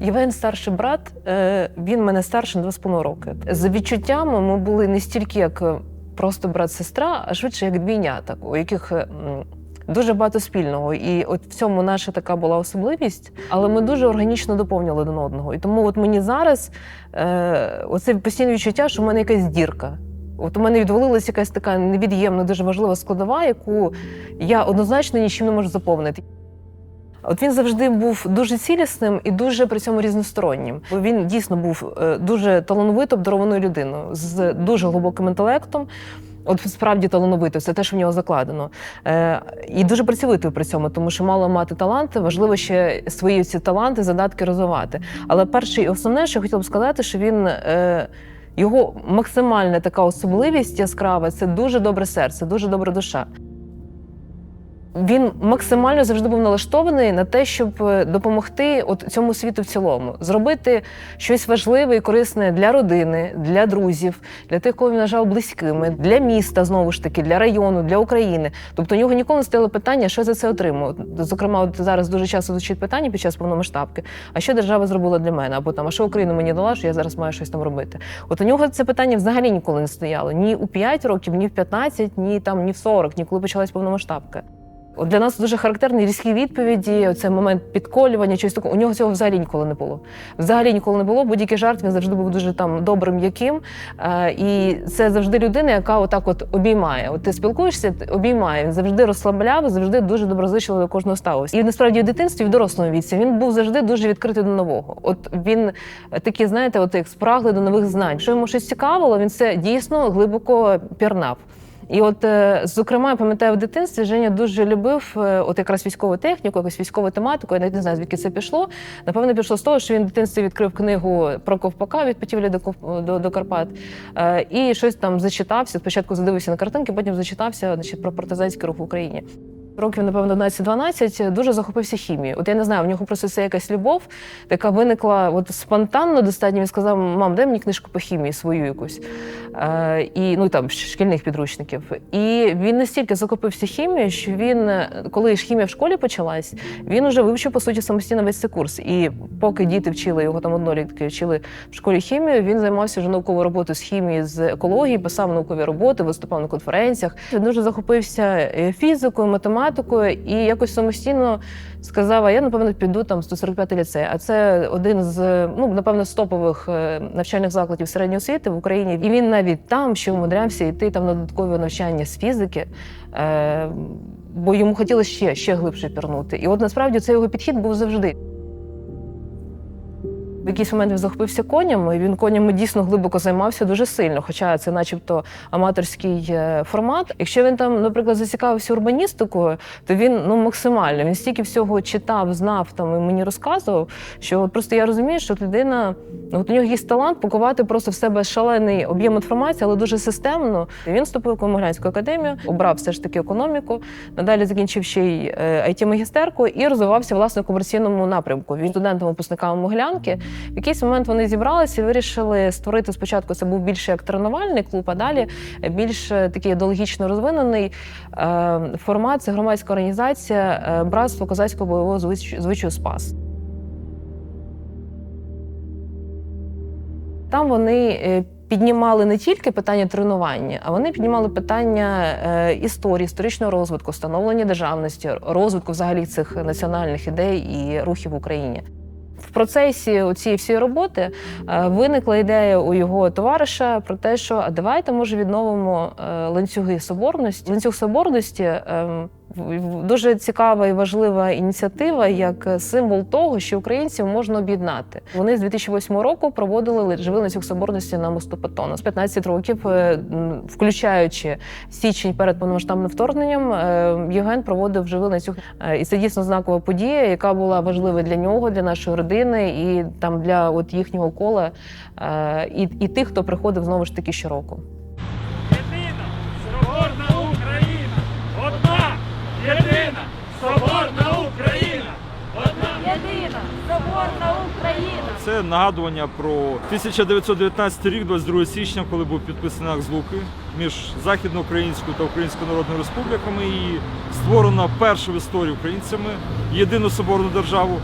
Євген старший брат, е, він мене старший на два з половиною роки. За відчуттями ми були не стільки як е, просто брат-сестра, а швидше як двійнята, у яких е, дуже багато спільного. І от в цьому наша така була особливість, але ми дуже органічно доповнювали один одного. І тому от мені зараз оце постійне відчуття, що в мене якась дірка. От у мене відвалилася якась така невід'ємна, дуже важлива складова, яку я однозначно нічим не можу заповнити. От він завжди був дуже цілісним і дуже при цьому різностороннім. Він дійсно був е, дуже талановито обдарованою людиною з дуже глибоким інтелектом. От справді талановито, це те, що в нього закладено. Е, і дуже працьовитою при цьому, тому що мало мати таланти, важливо ще свої ці таланти, задатки розвивати. Але перше і основне, що я хотіла б сказати, що він. Е, його максимальна така особливість яскрава це дуже добре серце, дуже добра душа. Він максимально завжди був налаштований на те, щоб е, допомогти от цьому світу в цілому, зробити щось важливе і корисне для родини, для друзів, для тих, кого він вважав близькими, для міста знову ж таки, для району, для України. Тобто у нього ніколи не стояло питання, що за це отримую. От, Зокрема, от зараз дуже часто звучить питання під час повномасштабки: а що держава зробила для мене? Або там, а що Україна мені дала, що я зараз маю щось там робити? От у нього це питання взагалі ніколи не стояло ні у 5 років, ні в 15, ні там, ні в 40, ні коли почалась повномасштабка. Для нас дуже характерні різкі відповіді. Це момент підколювання, щось такого. У нього цього взагалі ніколи не було. Взагалі ніколи не було. Будь-який жарт він завжди був дуже там добрим, м'яким. Е, і це завжди людина, яка отак от обіймає. От ти спілкуєшся, обіймає. Він завжди розслабляв, завжди дуже доброзичливо до кожного ставився. І насправді в дитинстві, в дорослому віці, він був завжди дуже відкритий до нового. От він такий, знаєте, от як спраглий до нових знань. Що йому щось цікавило, він це дійсно глибоко пірнав. І от, е, зокрема, я пам'ятаю в дитинстві Женя дуже любив е, от якраз військову техніку, якусь військову тематику. Я навіть не знаю, звідки це пішло. Напевно, пішло з того, що він в дитинстві відкрив книгу про ковпака від Путівлі до, до, до Карпат е, і щось там зачитався. Спочатку задивився на картинки, потім зачитався значить, про партизанський рух в Україні. Років, напевно, 11-12 дуже захопився хімією. От я не знаю, в нього просто це якась любов, яка виникла от спонтанно достатньо. Він сказав: мам, дай мені книжку по хімії свою якусь. Е, і ну там шкільних підручників. І він настільки захопився хімією, що він, е, коли ж хімія в школі почалась, він уже вивчив по суті самостійно весь цей курс. І поки діти вчили його там однолітки вчили в школі хімію, він займався вже науковою роботою з хімії, з екології, писав наукові роботи, виступав на конференціях. Він дуже захопився е, фізикою, математикою і якось самостійно сказав: а я напевно піду там в 145 ліцей. А це один з ну напевно з топових е, навчальних закладів середньої освіти в Україні. І він навіть там що умудрявся йти там на додаткове навчання з фізики. Е, Бо йому хотілося ще, ще глибше пірнути. І от насправді цей його підхід був завжди. В якийсь момент він захопився конями, і він конями дійсно глибоко займався дуже сильно, хоча це, начебто, аматорський е, формат. Якщо він там, наприклад, зацікавився урбаністикою, то він ну максимально він стільки всього читав, знав там і мені розказував, що просто я розумію, що людина ну, от у нього є талант пакувати просто в себе шалений об'єм інформації, але дуже системно. І він вступив в Комоглянську академію, обрав все ж таки економіку. Надалі закінчив ще й it магістерку і розвивався власне в комерційному напрямку. Він студентом випускниками Моглянки. В якийсь момент вони зібралися і вирішили створити спочатку. Це був більше як тренувальний клуб, а далі більш е, такий ідеологічно розвинений е, формат. Це громадська організація е, Братство козацького бойового звич- звичаю Спас. Там вони піднімали не тільки питання тренування, а вони піднімали питання історії, історичного розвитку, становлення державності, розвитку взагалі цих національних ідей і рухів в Україні. В процесі цієї всієї роботи е, виникла ідея у його товариша про те, що а давайте може відновимо е, ланцюги соборності. Ланцюг соборності ем, дуже цікава і важлива ініціатива як символ того, що українців можна об'єднати. Вони з 2008 року проводили ли- живий ланцюг соборності на мосту Патона. З 15 років, е, включаючи січень перед повномасштабним вторгненням, е, Євген проводив живий ланцюг. Е, І це дійсно знакова подія, яка була важлива для нього, для нашої родини і там для от їхнього кола і, і тих, хто приходив знову ж таки щороку. Це нагадування про 1919 рік, 22 січня, коли був підписаний акт Злуки між Західноукраїнською та Українською Народною Республіками і створена перша в історії українцями єдину соборну державу.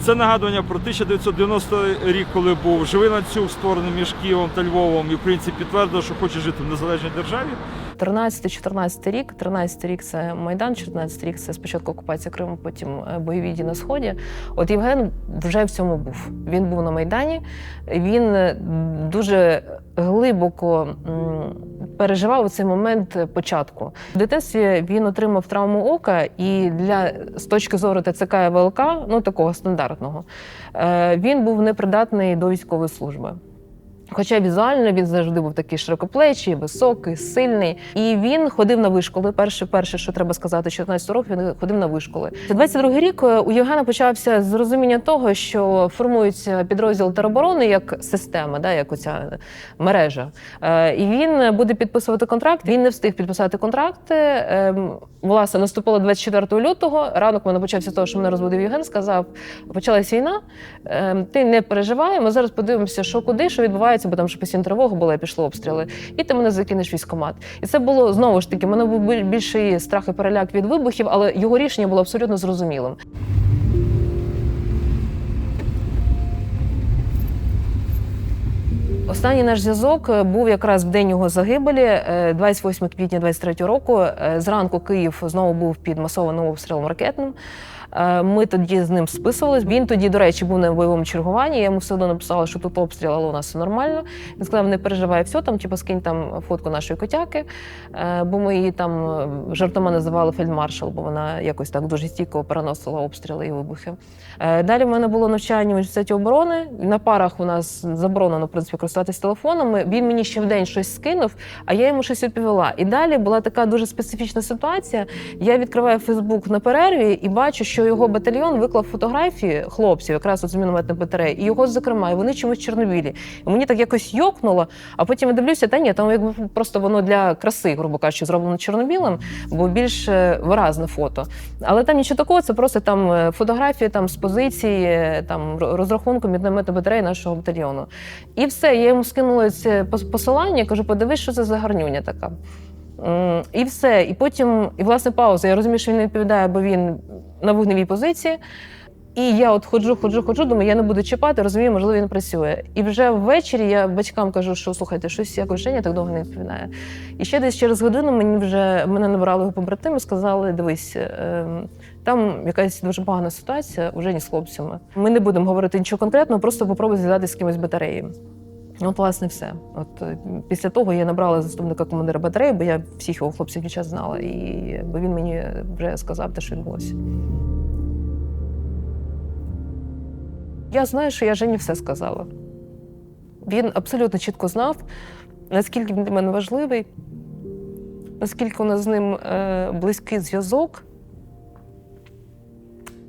Це нагадування про 1990 рік, коли був живий ланцюг створений між Києвом та Львовом, і українці підтвердили, що хочуть жити в незалежній державі. 13-14 рік, 13 рік це Майдан, 14 рік це спочатку окупація Криму, потім е, бойові дії на сході. От Євген вже в цьому був. Він був на Майдані. Він е, дуже глибоко переживав цей момент початку. В дитинстві він отримав травму ока, і для з точки зору ТЦК і ВЛК, ну такого стандартного, е, він був непридатний до військової служби. Хоча візуально він завжди був такий широкоплечий, високий, сильний. І він ходив на вишколи. Перше, перше, що треба сказати, 14 років він ходив на вишколи. 22 рік е, у Євгена почався з розуміння того, що формується підрозділ тероборони як система, да, як оця мережа. Е, І він буде підписувати контракт. Він не встиг підписати контракти. Ем, Власне, наступило 24 лютого. Ранок мене почався того, що мене розбудив Євген. Сказав: почалась війна. ем, Ти не переживай. Ми зараз подивимося, що куди, що відбувається, бо там ще постійно тривога була, і пішли обстріли. І ти мене закинеш в військкомат. І це було знову ж таки. Мене був більший страх і переляк від вибухів, але його рішення було абсолютно зрозумілим. Останній наш зв'язок е, був якраз в день його загибелі, е, 28 квітня 23 року. Е, Зранку Київ знову був під масованим обстрілом ракетним. Е, Ми тоді з ним списувались. Він тоді, до речі, був на бойовому чергуванні. Я йому все одно написала, що тут обстріл, але у нас все нормально. Він сказав, не переживай, все там, типу, скинь там фотку нашої котяки. Е, Бо ми її там е, жартома називали фельдмаршал, бо вона якось так дуже стійко переносила обстріли і вибухи. Далі в мене було навчання в університеті оборони. На парах у нас заборонено в принципі користуватися телефонами. Він мені ще в день щось скинув, а я йому щось відповіла. І далі була така дуже специфічна ситуація. Я відкриваю Фейсбук на перерві і бачу, що його батальйон виклав фотографії хлопців, якраз от з мінометної батареї, і його зокрема, і вони чомусь Чорнобілі. І мені так якось йокнуло, а потім я дивлюся, та ні, там якби просто воно для краси, грубо кажучи, зроблено чорнобілим, бо більш е, виразне фото. Але там нічого такого, це просто там е, фотографії там з позиції, е, там розрахунку мінометної батареї нашого батальйону. І все, я йому скинула це посилання, кажу, подивись, що це за гарнюня така. І все. І потім, і власне пауза. Я розумію, що він не відповідає, бо він на вогневій позиції. І я от ходжу, ходжу, ходжу, думаю, я не буду чіпати, розумію, можливо, він працює. І вже ввечері я батькам кажу, що слухайте, щось якось Женя так довго не відповідає. І ще десь через годину мені вже мене набрали його побратими, сказали: дивись, ем, там якась дуже погана ситуація у Жені з хлопцями. Ми не будемо говорити нічого конкретного, просто попробуй зв'язати з кимось батареї. От, власне, все. От е, після того я набрала заступника командира батареї, бо я всіх його хлопців дівчат знала, і бо він мені вже сказав те, що відбулося. Я знаю, що я Жені все сказала. Він абсолютно чітко знав, наскільки він для мене важливий, наскільки у нас з ним е, близький зв'язок.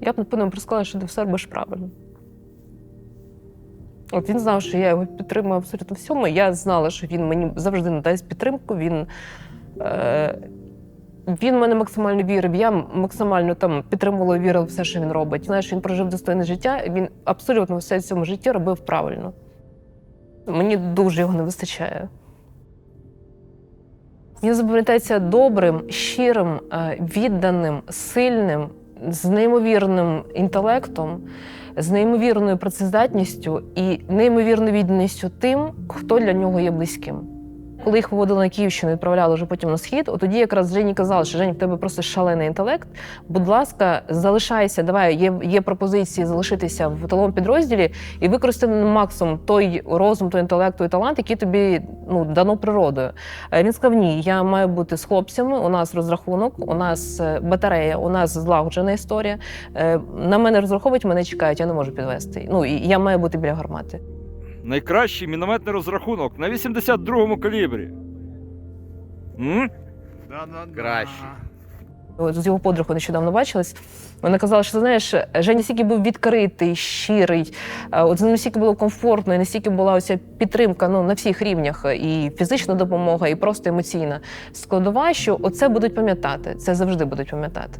Я б, напевно, сказала, що ти все робиш правильно. От він знав, що я його підтримую абсолютно всьому. Я знала, що він мені завжди надасть підтримку. Він, е, він мене максимально вірив. Я максимально там підтримувала і вірила в все, що він робить. Знаєш, він прожив достойне життя, він абсолютно все в цьому житті робив правильно. Мені дуже його не вистачає. Він запам'ятається добрим, щирим, е, відданим, сильним, з неймовірним інтелектом, з неймовірною працездатністю і неймовірною відданістю тим, хто для нього є близьким. Коли їх виводили на Київщину, відправляли вже потім на схід, от тоді якраз Жені казали, що Жені, в тебе просто шалений інтелект. Будь ласка, залишайся, давай, є, є пропозиції залишитися в тиловому підрозділі і використати на максимум той розум, той інтелект, той талант, який тобі ну, дано природою. Е, Він сказав: ні, я маю бути з хлопцями. У нас розрахунок, у нас е, батарея, у нас злагоджена історія. Е, На мене розраховують, мене чекають, я не можу підвести. Ну і я маю бути біля гармати. Найкращий мінометний розрахунок на 82-му калібрі. М? Краще. З його подругою нещодавно бачилась. Вона казала, що знаєш, Женя стільки був відкритий, щирий, е, от з ним настільки було комфортно, і настільки була оця підтримка ну, на всіх рівнях, і фізична допомога, і просто емоційна складова, що оце будуть пам'ятати. Це завжди будуть пам'ятати.